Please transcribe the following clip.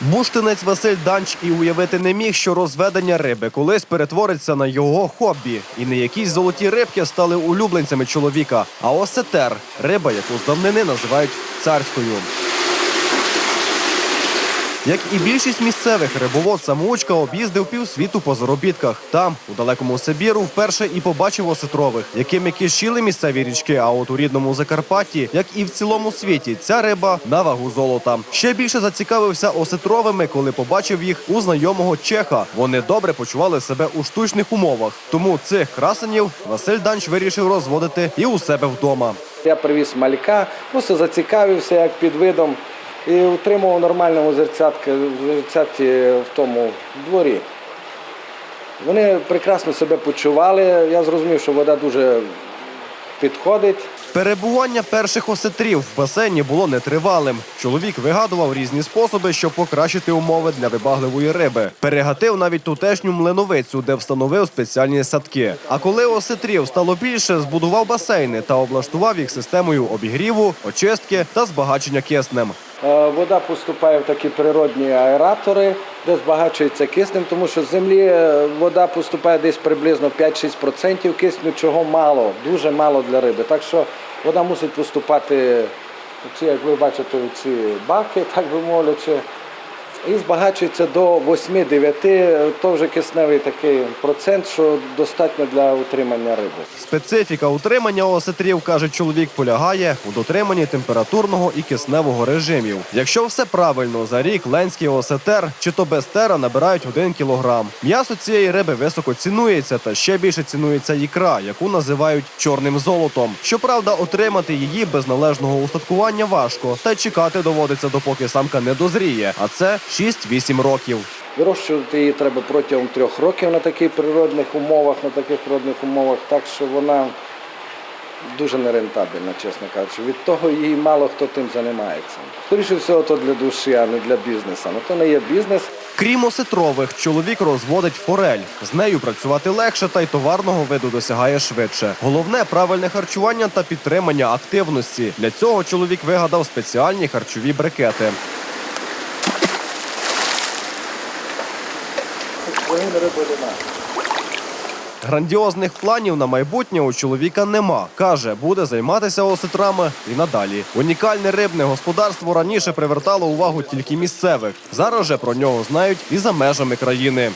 Буштинець Василь Данч і уявити не міг, що розведення риби колись перетвориться на його хобі. І не якісь золоті рибки стали улюбленцями чоловіка, а осетер риба, яку з давнини називають царською. Як і більшість місцевих, рибовод самоучка об'їздив півсвіту по заробітках. Там, у далекому Сибіру, вперше і побачив осетрових, якими кишіли місцеві річки. А от у рідному Закарпатті, як і в цілому світі, ця риба на вагу золота. Ще більше зацікавився осетровими, коли побачив їх у знайомого чеха. Вони добре почували себе у штучних умовах. Тому цих красенів Василь Данч вирішив розводити і у себе вдома. Я привіз малька, просто зацікавився як під видом і утримував нормальному зерцятки, зерцяті в тому дворі. Вони прекрасно себе почували. Я зрозумів, що вода дуже підходить. Перебування перших осетрів в басейні було нетривалим. Чоловік вигадував різні способи, щоб покращити умови для вибагливої риби. Перегатив навіть тутешню млиновицю, де встановив спеціальні садки. А коли осетрів стало більше, збудував басейни та облаштував їх системою обігріву, очистки та збагачення киснем. Е, Вода поступає в такі природні аератори, де збагачується киснем, тому що з землі е, вода поступає десь приблизно 5-6% кисню, чого мало, дуже мало для риби. Так що вода мусить поступати, як ви бачите, у ці баки, так би мовлячи, і збагачується до 8-9, то вже кисневий такий процент, що достатньо для утримання риби. Специфіка утримання осетрів, каже чоловік, полягає у дотриманні температурного і кисневого режимів. Якщо все правильно, за рік ленський осетер чи то без тера набирають 1 кілограм. М'ясо цієї риби високо цінується, та ще більше цінується ікра, яку називають чорним золотом. Щоправда, отримати її без належного устаткування важко, та чекати доводиться, допоки самка не дозріє, а це 6-8 років. Вирощувати її треба протягом трьох років на таких природних умовах, на таких природних умовах, так що вона дуже нерентабельна, чесно кажучи. Від того її мало хто тим займається. Скоріше всього, то для душі, а не для бізнесу. Ну то не є бізнес. Крім осетрових, чоловік розводить форель. З нею працювати легше та й товарного виду досягає швидше. Головне правильне харчування та підтримання активності. Для цього чоловік вигадав спеціальні харчові брикети. Грандіозних планів на майбутнє у чоловіка нема. Каже, буде займатися осетрами і надалі. Унікальне рибне господарство раніше привертало увагу тільки місцевих. Зараз же про нього знають і за межами країни.